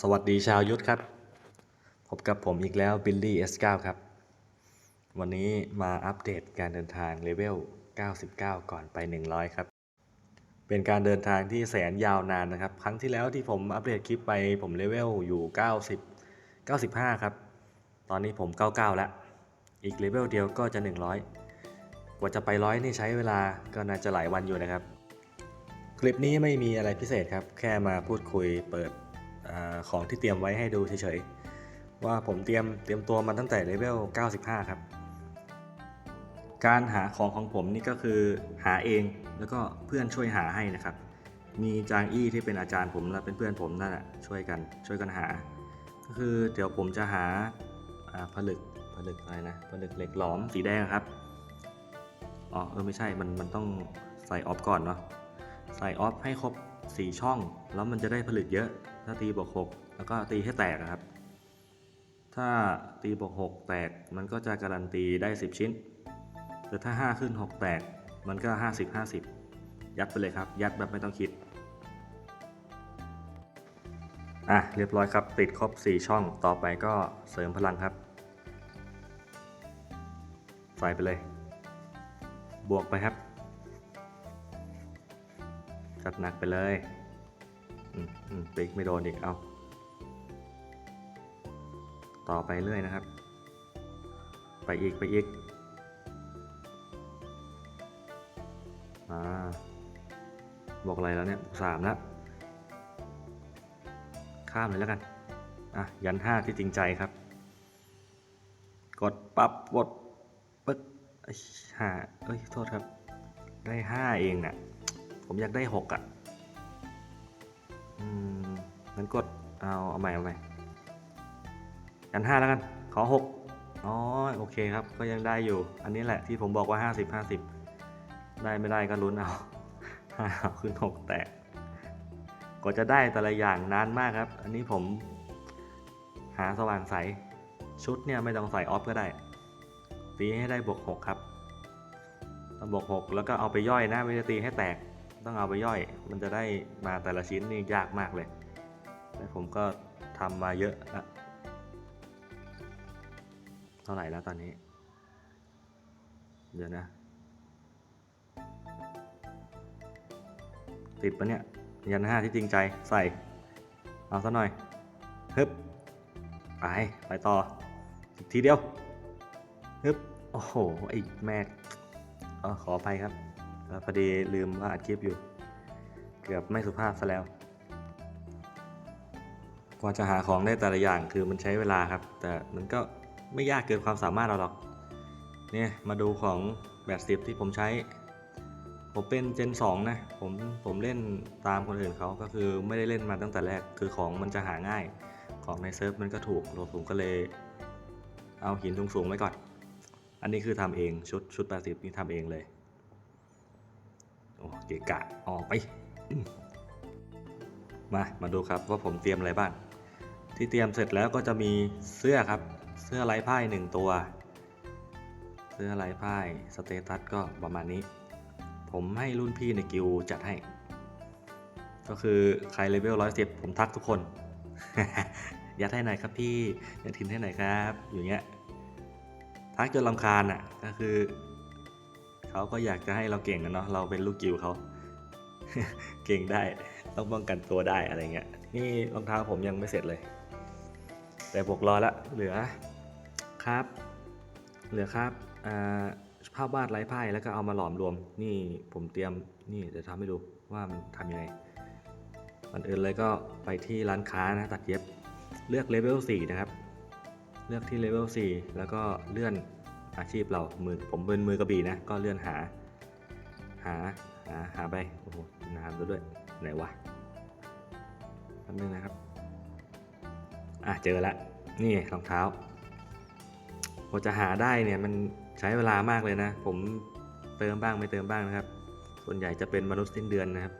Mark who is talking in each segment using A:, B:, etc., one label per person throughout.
A: สวัสดีชาวยุทธครับ พบกับผมอีกแล้วบิลลี่ S9 ครับ วันนี้มาอัปเดตการเดินทางเลเวล 99 ก่อนไป 100 ครับ เป็นการเดินทางที่แสนยาวนานนะครับ ครั้งที่แล้วที่ผมอัปเดตคลิปไปผมเลเวลอยู่ 90 95 ครับ ตอนนี้ผม 99 แล้ว อีกเลเวลเดียวก็จะ 100 กว่าจะไปร้อยนี่ใช้เวลาก็น่าจะหลายวันอยู่นะครับ คลิปนี้ไม่มีอะไรพิเศษครับ แค่มาพูดคุยเปิด ของที่เตรียมไว้ให้ดูเฉยๆ ว่าผมเตรียมเตรียมตัวมาตั้งแต่เลเวล 95 ครับ การหาของของผมนี่ก็คือหาเองแล้วก็เพื่อนช่วยหาให้นะครับ มีจางอี้ที่เป็นอาจารย์ผมและเป็นเพื่อนผมนั่นแหละช่วยกันช่วยกันหา ก็คือเดี๋ยวผมจะหาอ่าผลึกผลึกอะไรนะผลึกเหล็กหลอมสีแดงครับอ๋อเออไม่ใช่มันมันต้องใส่ออฟก่อนเนาะใส่ออฟให้ครบ 4 ช่อง แล้วมันจะได้ผลึกเยอะ ถ้าตีบวก6แล้วก็ตีให้แตกนะครับ ถ้าตีบวก6แตกมันก็จะการันตีได้ 10 ชิ้น แต่ถ้า 5 ขึ้น 6 แตกมันก็ 50 50 ยัดไปเลยครับ ยัดแบบไม่ต้องคิด อะเรียบร้อยครับ ติดครบ 4 ช่องต่อไปก็เสริมพลังครับ ใส่ไปเลย บวกไปครับ จัดหนักไปเลยอืมอืมติ๊กไม่โดนอีกเอา ต่อไปเรื่อยนะครับ ไปอีกไปอีกอ่าบอกอะไรแล้วเนี่ยสามแล้ว ข้ามเลยแล้วกัน อะ ยันห้าที่จริงใจครับ กดปับกดปึ๊กห้าเอ้ย โทษครับ ได้ห้าเองน่ะ ผมอยากได้หกอะ อืมงั้นกด เอา เอาใหม่เอาใหม่กันห้าแล้วกัน ขอหกอ๋อ โอเคครับ ก็ยังได้อยู่ อันนี้แหละที่ผมบอกว่าห้าสิบห้าสิบได้ไม่ได้ก็ลุ้นเอาห้าขึ้นหกแตกกว่าจะได้แต่ละอย่างนานมากครับ อันนี้ผมหาสว่างใส ชุดเนี่ยไม่ต้องใส่ออฟก็ได้ตีให้ได้บวกหกครับต้องบวกหกแล้วก็เอาไปย่อยนะไม่ได้ตีให้แตก ต้องเอาไปย่อย มันจะได้มาแต่ละชิ้นนี่ยากมากเลยแต่ผมก็ทำมาเยอะอะเท่าไหร่แล้วตอนนี้ เดี๋ยวนะ ติดปะเนี่ย ยันห้าที่จริงใจใส่ เอาซะหน่อยฮึบไปไปต่อ ทีเดียวฮึบโอ้โหไอ้แม่ขออภัยครับ พอดีลืมว่าอัดคลิปอยู่ เกือบไม่สุภาพซะแล้ว กว่าจะหาของได้แต่ละอย่างคือมันใช้เวลาครับ แต่มันก็ไม่ยากเกินความสามารถเราหรอก เนี่ยมาดูของแบบสิบที่ผมใช้ ผมเป็นเจน2นะ ผมผมเล่นตามคนอื่นเขาก็คือไม่ได้เล่นมาตั้งแต่แรก คือของมันจะหาง่าย ของในเซิร์ฟมันก็ถูกราผมก็เลยเอาหินสูงๆไว้ก่อน อันนี้คือทำเองชุดชุด 80 นี่ทำเองเลย เกะกะออกไป มา มาดูครับว่าผมเตรียมอะไรบ้าง ที่เตรียมเสร็จแล้วก็จะมีเสื้อครับ เสื้อไร้พ่ายหนึ่งตัว เสื้อไร้พ่ายสเตตัสก็ประมาณนี้ ผมให้รุ่นพี่ในกิลด์จัดให้ ก็คือใครเลเวลร้อยสิบผมทักทุกคน ยัดให้หน่อยครับพี่ ยัดทินให้หน่อยครับ อย่างเงี้ย ทักจนลำคาญอะ ก็คือ เขาก็อยากจะให้เราเก่งนะเนาะเราเป็นลูกกิลด์เขาเก่งได้ต้องป้องกันตัวได้อะไรเงี้ยนี่รองเท้าผมยังไม่เสร็จเลย แต่บวกรอละเหลือครับ เหลือครับอ่าภาพวาดไร้ไพ่แล้วก็เอามาหลอมรวม นี่ผมเตรียมนี่เดี๋ยวทำให้ดูว่ามันทำยังไงก่อนอื่นเลยก็ไปที่ร้านค้านะตัดเย็บเลือกเลเวล4นะครับ เลือกที่เลเวล4แล้วก็เลื่อน อาชีพเรามือผมเป็นมือกระบี่นะ ก็เลื่อนหา หาหาหาไปโอ้โหนานซะด้วยไหนวะแป๊บนึงนะครับ อะเจอละนี่รองเท้ากว่าจะหาได้เนี่ยมันใช้เวลามากเลยนะ ผมเติมบ้างไม่เติมบ้างนะครับ ส่วนใหญ่จะเป็นมนุษย์สิ้นเดือนนะครับ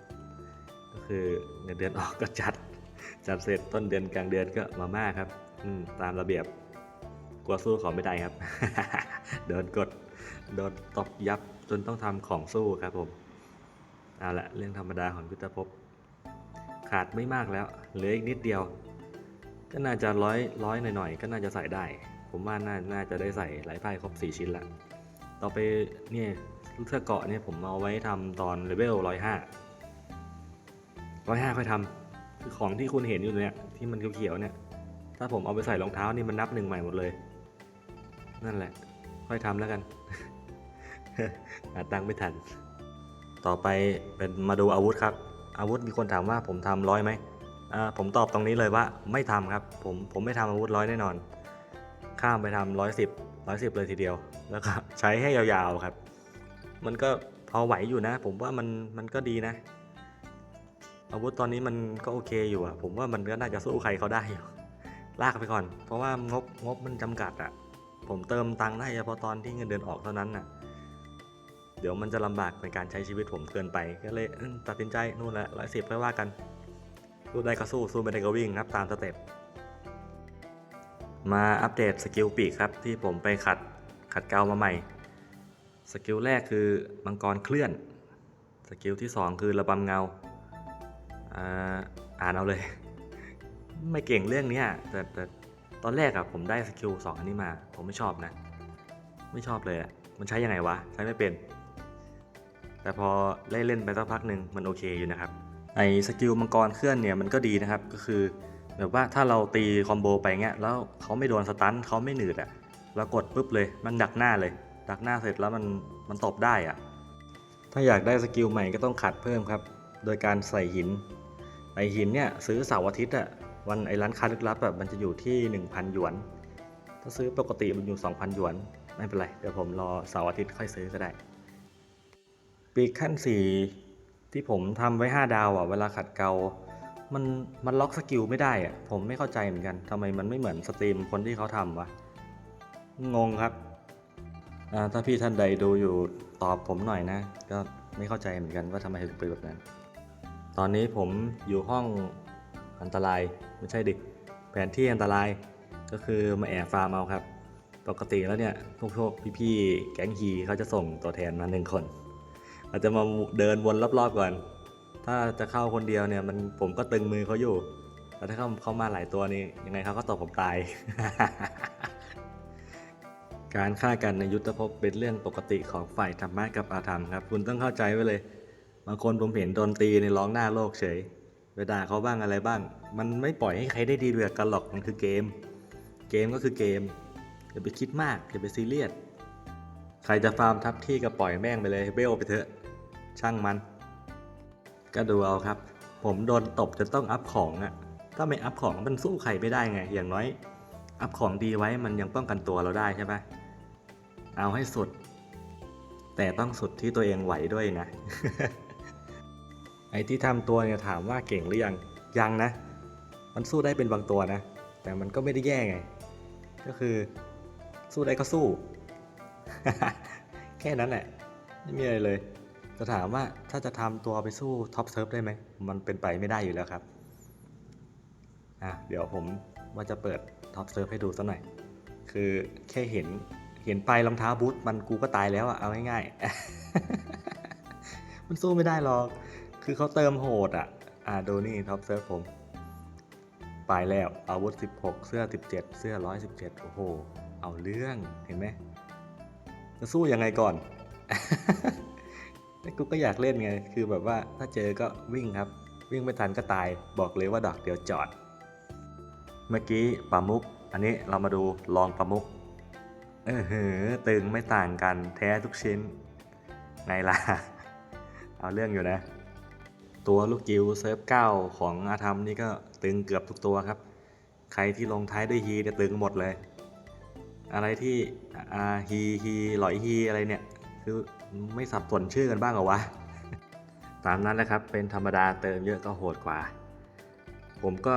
A: ก็คือเงินเดือนออกก็จัดจัดเสร็จต้นเดือนกลางเดือนก็มาม่าครับ อืมตามระเบียบกลัวสู้เขาไม่ได้ครับ โดนกดโดนตบยับจนต้องทำของสู้ครับผมเอาละเรื่องธรรมดาของยุทธภพขาดไม่มากแล้วเหลืออีกนิดเดียว ก็น่าจะร้อยร้อยหน่อยๆก็น่าจะใส่ได้ ผมว่าน่าน่าจะได้ใส่หลายไพ่ครบ 4 ชิ้นละต่อไปเนี่ยเสื้อเกาะเนี่ยผมเอาไว้ทำตอนเลเวลร้อยห้าร้อยห้าค่อยทำคือของที่คุณเห็นอยู่เนี่ยที่มันเขียวๆเนี่ย ถ้าผมเอาไปใส่รองเท้านี่มันนับหนึ่งใหม่หมดเลย นั่นแหละ ค่อยทำแล้วกัน หาตังค์ไม่ทัน ต่อไปเป็นมาดูอาวุธครับ อาวุธมีคนถามว่าผมทำร้อยไหมอ่าผมตอบตรงนี้เลยว่าไม่ทำครับ ผมผมไม่ทำอาวุธร้อยแน่นอน ข้ามไปทำร้อยสิบร้อยสิบเลยทีเดียว แล้วก็ใช้ให้ยาวๆครับ มันก็พอไหวอยู่นะ ผมว่ามันมันก็ดีนะ อาวุธตอนนี้มันก็โอเคอยู่อะผมว่ามันก็น่าจะสู้ใครเขาได้อยู่ลากไปก่อน เพราะว่างบงบมันจำกัดอะ ผมเติมตังค์ได้เฉพาะตอนที่เงินเดือนออกเท่านั้นน่ะ เดี๋ยวมันจะลำบากในการใช้ชีวิตผมเกินไป ก็เลยตัดสินใจนู่นแหละร้อยสิบค่อยว่ากัน สู้ได้ก็สู้ สู้ไม่ได้ก็วิ่งครับตามสเต็ป มาอัปเดตสกิลปีกครับที่ผมไปขัดขัดเกามาใหม่ สกิลแรกคือมังกรเคลื่อน สกิลที่ 2 คือระบำเงา อ่าอ่านเอาเลย ไม่เก่งเรื่องนี้แต่แต่ ตอนแรกอะผมได้สกิลสองอันนี้มา ผมไม่ชอบนะ ไม่ชอบเลยอะมันใช้ยังไงวะ ใช้ไม่เป็น แต่พอเล่นเล่นไปสักพักหนึ่งมันโอเคอยู่นะครับไอสกิลมังกรเคลื่อนเนี่ยมันก็ดีนะครับ ก็คือแบบว่าถ้าเราตีคอมโบไปเงี้ยแล้วเขาไม่โดนสตันเขาไม่หนืดอะเรากดปุ๊บเลยมันดักหน้าเลย ดักหน้าเสร็จแล้วมันมันตบได้อะถ้าอยากได้สกิลใหม่ก็ต้องขัดเพิ่มครับ โดยการใส่หินไอหินเนี่ยซื้อเสาร์อาทิตย์อะ วันไอ้ร้านค้าลึกลับแบบมันจะอยู่ที่ 1,000 หยวน ถ้าซื้อปกติมันอยู่ 2,000 หยวน ไม่เป็นไร เดี๋ยวผมรอเสาร์อาทิตย์ค่อยซื้อก็ได้ ปีกขั้นสี่ที่ผมทำไว้ 5 ดาวอะ เวลาขัดเกลามันมันล็อกสกิลไม่ได้อะ ผมไม่เข้าใจเหมือนกันทำไมมันไม่เหมือนสตรีมคนที่เขาทำวะ งงครับ ถ้าพี่ท่านใดดูอยู่ตอบผมหน่อยนะ ก็ไม่เข้าใจเหมือนกันว่าทำไมถึงเป็นแบบนั้น ตอนนี้ผมอยู่ห้องอันตราย ไม่ใช่ดิแผนที่อันตรายก็คือมาแอบฟาร์มเอาครับ ปกติแล้วเนี่ยพวกพวกพี่ๆแก๊งฮีเขาจะส่งตัวแทนมาหนึ่งคนอาจจะมาเดินวนรอบๆก่อน ถ้าจะเข้าคนเดียวเนี่ยมันผมก็ตึงมือเขาอยู่แต่ถ้าเขาเข้ามาหลายตัวนี่ยังไงเขาก็ตบผมตาย การฆ่ากันในยุทธภพเป็นเรื่องปกติของฝ่ายธรรมะกับอาธรรมครับ คุณต้องเข้าใจไว้เลย บางคนผมเห็นโดนตีในร้องหน้าโลกเฉย ไปด่าเขาบ้างอะไรบ้าง มันไม่ปล่อยให้ใครได้ดีด้วยกันหรอกมันคือเกม เกมก็คือเกมอย่าไปคิดมากอย่าไปซีเรียสใครจะฟาร์มทับที่ก็ปล่อยแม่งไปเลยเบลไปเถอะช่างมัน ก็ดูเอาครับ ผมโดนตบจนต้องอัพของอะถ้าไม่อัพของมันสู้ใครไม่ได้ไง อย่างน้อย อัพของดีไว้มันยังป้องกันตัวเราได้ใช่ปะเอาให้สุด แต่ต้องสุดที่ตัวเองไหวด้วยนะ อ้ที่ทำตัวเนี่ยถามว่าเก่งหรือยังยังนะ มันสู้ได้เป็นบางตัวนะ แต่มันก็ไม่ได้แย่ไง ก็คือสู้ได้ก็สู้ แค่นั้นแหละไม่มีอะไรเลย จะถามว่าถ้าจะทำตัวไปสู้ท็อปเซิร์ฟได้ไหมมันเป็นไปไม่ได้อยู่แล้วครับอะเดี๋ยวผมว่าจะเปิดท็อปเซิร์ฟให้ดูสักหน่อยคือแค่เห็นเห็นปลายรองเท้าบูทมันกูก็ตายแล้วอะเอาง่ายๆมันสู้ไม่ได้หรอก คือเขาเติมโหดอะอะดูนี่ท็อปเซิร์ฟผม ไปแล้ว อาวุธ 16 เสื้อ 17 เสื้อ 117 โอ้โห เอาเรื่องเห็นไหมจะสู้ยังไงก่อน แต่กูก็อยากเล่นไง คือแบบว่าถ้าเจอก็วิ่งครับ วิ่งไม่ทันก็ตาย บอกเลยว่าดอกเดียวจอด เมื่อกี้ปลามุก อันนี้เรามาดูลองปลามุก เออหือตึงไม่ต่างกันแท้ทุกชิ้น ไงล่ะ เอาเรื่องอยู่นะ ตัวลูกจิวเซิร์ฟเก้าของอาธรรมนี่ก็ตึงเกือบทุกตัวครับ ใครที่ลงท้ายด้วยฮีเนี่ยตึงหมดเลย อะไรที่อาฮีฮีหลอยฮีอะไรเนี่ย คือไม่สับสนชื่อกันบ้างเหรอวะ ตามนั้นแหละครับ เป็นธรรมดาเติมเยอะก็โหดกว่า ผมก็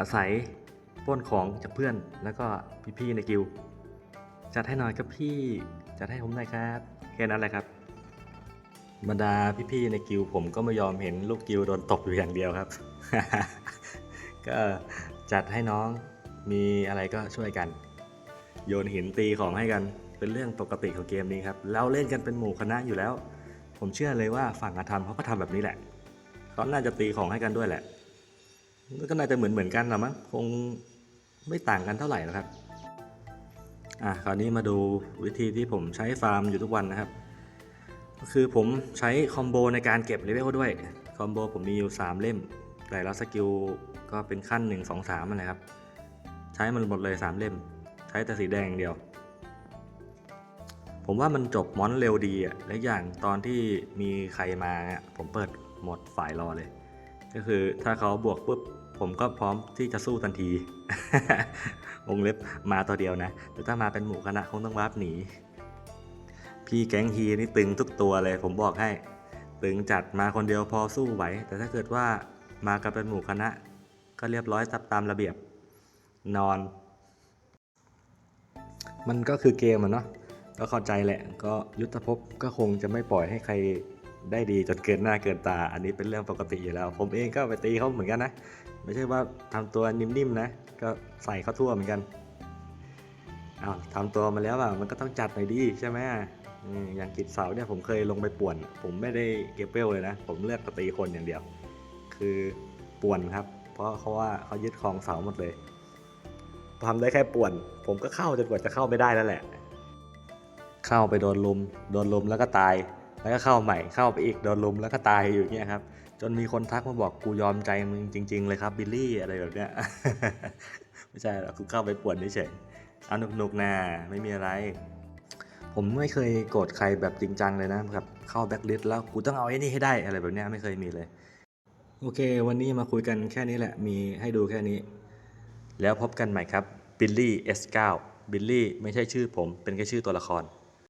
A: อาศัยป้นของจากเพื่อนแล้วก็พี่ๆในกิลด์จัดให้หน่อยครับพี่จัดให้ผมหน่อยครับ แค่นั้นแหละครับ บรรดาพี่ๆในกิลด์ผมก็ไม่ยอมเห็นลูกกิลด์โดนตบอยู่อย่างเดียวครับ ก็จัดให้น้องมีอะไรก็ช่วยกัน โยนหินตีของให้กัน เป็นเรื่องปกติของเกมนี้ครับเราเล่นกันเป็นหมู่คณะอยู่แล้ว ผมเชื่อเลยว่าฝั่งอาธรรมเขาก็ทำแบบนี้แหละเขาน่าจะตีของให้กันด้วยแหละก็น่าจะเหมือนเหมือนกันหรอมั้งคงไม่ต่างกันเท่าไหร่หรอกครับอะคราวนี้มาดูวิธีที่ผมใช้ฟาร์มอยู่ทุกวันนะครับ ก็คือผมใช้คอมโบในการเก็บเลเวลด้วย คอมโบผมมีอยู่ 3 เล่ม แต่ละสกิลก็เป็นขั้น 1 2 3นั่นะครับ ใช้มันหมดเลย 3 เล่ม ใช้แต่สีแดงเดียว ผมว่ามันจบมอนเร็วดีอะ และอย่างตอนที่มีใครมาเนี่ยผมเปิดหมดฝ่ายรอเลย ก็คือถ้าเขาบวกปุ๊บผมก็พร้อมที่จะสู้ทันที วงเล็บมาตัวเดียวนะ แต่ถ้ามาเป็นหมู่คณะคงต้องวาร์ปหนี พี่แก๊งฮีนี่ตึงทุกตัวเลย ผมบอกให้ ตึงจัดมาคนเดียวพอสู้ไหว แต่ถ้าเกิดว่ามากันเป็นหมู่คณะ ก็เรียบร้อยตับตามระเบียบนอน มันก็คือเกมอะเนาะก็เข้าใจแหละ ก็ยุทธภพก็คงจะไม่ปล่อยให้ใครได้ดีจนเกินหน้าเกินตา อันนี้เป็นเรื่องปกติอยู่แล้ว ผมเองก็ไปตีเขาเหมือนกันนะ ไม่ใช่ว่าทำตัวนิ่มๆนะ ก็ใส่เขาทั่วเหมือนกัน อ้าวทำตัวมาแล้วอะมันก็ต้องจัดหน่อยดีใช่ไหมอย่างกิจเสาเนี่ยผมเคยลงไปป่วน ผมไม่ได้เก็บเวลเลยนะ ผมเลือกตีคนอย่างเดียว คือป่วนครับ เพราะเขาว่าเขายึดครองเสาหมดเลยทำได้แค่ป่วน ผมก็เข้าจนกว่าจะเข้าไม่ได้แล้วแหละ เข้าไปโดนลุม โดนลุมแล้วก็ตาย แล้วก็เข้าใหม่ เข้าไปอีกโดนลุมแล้วก็ตายอยู่อย่างเงี้ยครับ จนมีคนทักมาบอกกูยอมใจมึงจริง ๆ เลยครับบิลลี่อะไรแบบเนี้ย ไม่ใช่หรอกกูเข้าไปป่วนเฉยๆ เอาหนุกๆนะไม่มีอะไร ผมไม่เคยโกรธใครแบบจริงจังเลยนะครับเข้าแบ็คลิสต์แล้วกูต้องเอาไอ้นี่ให้ได้อะไรแบบเนี้ยไม่เคยมีเลย โอเค วันนี้มาคุยกันแค่นี้แหละ มีให้ดูแค่นี้ แล้วพบกันใหม่ครับบิลลี่ S9 บิลลี่ไม่ใช่ชื่อผมเป็นแค่ชื่อตัวละคร